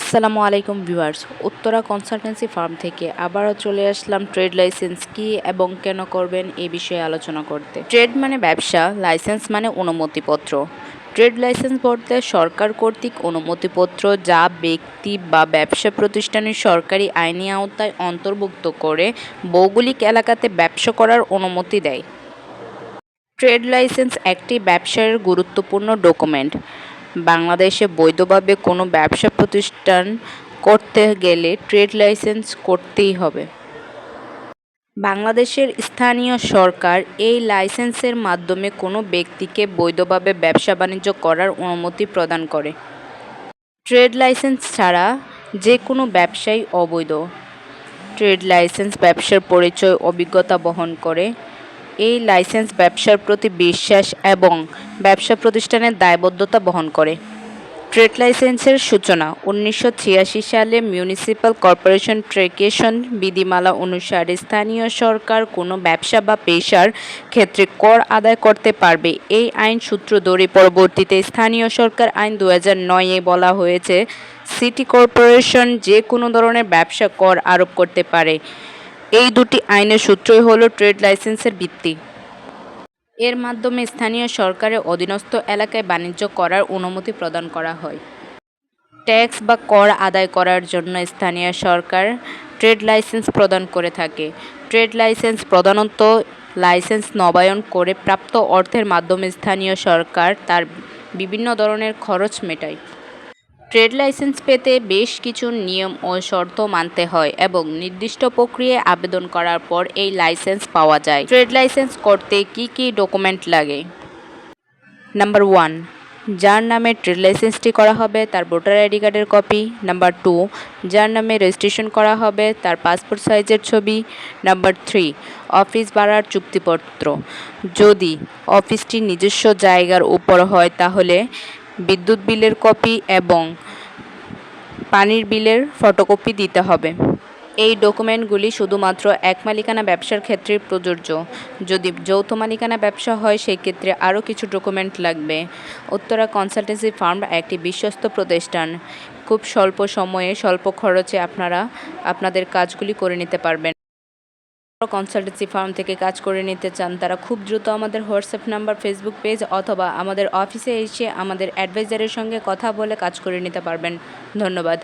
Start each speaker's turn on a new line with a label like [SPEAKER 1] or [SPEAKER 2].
[SPEAKER 1] আসসালামু আলাইকুম viewers, Uttara consultancy firm থেকে আবারও চলে আসলাম ট্রেড লাইসেন্স কি এবং কেন করবেন এই বিষয়ে আলোচনা করতে। ট্রেড মানে ব্যবসা, লাইসেন্স মানে অনুমতিপত্র। ট্রেড লাইসেন্স বলতে সরকার কর্তৃক অনুমতিপত্র যা ব্যক্তি বা ব্যবসা প্রতিষ্ঠানের সরকারি আইনি আওতায় অন্তর্ভুক্ত করে ভৌগোলিক এলাকাতে ব্যবসা করার অনুমতি দেয়। ট্রেড লাইসেন্স একটি ব্যবসার গুরুত্বপূর্ণ ডকুমেন্ট। বাংলাদেশে বৈধভাবে কোনো ব্যবসা প্রতিষ্ঠান করতে গেলে ট্রেড লাইসেন্স করতেই হবে। বাংলাদেশের স্থানীয় সরকার এই লাইসেন্সের মাধ্যমে কোনো ব্যক্তিকে বৈধভাবে ব্যবসা বাণিজ্য করার অনুমতি প্রদান করে। ট্রেড লাইসেন্স ছাড়া যে কোনো ব্যবসাই অবৈধ। ট্রেড লাইসেন্স ব্যবসার পরিচয়, অভিজ্ঞতা বহন করে এই লাইসেন্স ব্যবসার প্রতি বিশ্বাস এবং ব্যবসা প্রতিষ্ঠানের দায়বদ্ধতা বহন করে। ট্রেড লাইসেন্সের সূচনা, উনিশশো ছিয়াশি সালে মিউনিসিপ্যাল কর্পোরেশন ট্রেকেশন বিধিমালা অনুসারে স্থানীয় সরকার কোনো ব্যবসা বা পেশার ক্ষেত্রে কর আদায় করতে পারবে। এই আইন সূত্র ধরে পরবর্তীতে স্থানীয় সরকার আইন দু হাজার বলা হয়েছে, সিটি কর্পোরেশন যে কোনো ধরনের ব্যবসা কর আরোপ করতে পারে। এই দুটি আইনের সূত্রই হলো ট্রেড লাইসেন্সের ভিত্তি। এর মাধ্যমে স্থানীয় সরকারের অধীনস্থ এলাকায় বাণিজ্য করার অনুমতি প্রদান করা হয়। ট্যাক্স বা কর আদায় করার জন্য স্থানীয় সরকার ট্রেড লাইসেন্স প্রদান করে থাকে। ট্রেড লাইসেন্স প্রধানত লাইসেন্স নবায়ন করে প্রাপ্ত অর্থের মাধ্যমে স্থানীয় সরকার তার বিভিন্ন ধরনের খরচ মেটায়। ট্রেড লাইসেন্স পেতে বেশ কিছু নিয়ম ও শর্ত মানতে হয় এবং নির্দিষ্ট প্রক্রিয়ায় আবেদন করার পর এই লাইসেন্স পাওয়া যায়। ট্রেড লাইসেন্স করতে কি কি ডকুমেন্ট লাগে? নাম্বার ওয়ান, যার নামে ট্রেড লাইসেন্সটি করা হবে তার ভোটার আইডি কার্ডের কপি। নাম্বার টু, যার নামে রেজিস্ট্রেশন করা হবে তার পাসপোর্ট সাইজের ছবি। নাম্বার থ্রি, অফিস ভাড়ার চুক্তিপত্র। যদি অফিসটি নিজস্ব জায়গার উপর হয় তাহলে বিদ্যুৎ বিলের কপি এবং পানির বিলের ফটোকপি দিতে হবে। এই ডকুমেন্টগুলি শুধুমাত্র এক মালিকানা ব্যবসার ক্ষেত্রে প্রযোজ্য। যদি যৌথ মালিকানা ব্যবসা হয় সেই ক্ষেত্রে আরও কিছু ডকুমেন্ট লাগবে। উত্তরা কনসালটেন্সি ফার্ম একটি বিশ্বস্ত প্রতিষ্ঠান। খুব স্বল্প সময়ে, স্বল্প খরচে আপনারা আপনাদের কাজগুলি করে নিতে পারবেন। কনসালটেন্সি ফার্ম থেকে কাজ করে নিতে চান, তারা খুব দ্রুত আমাদের হোয়াটসঅ্যাপ নাম্বার ফেসবুক পেজ অথবা আমাদের অফিসে এসে আমাদের অ্যাডভাইজারের সঙ্গে কথা বলে কাজ করে নিতে পারবেন। ধন্যবাদ।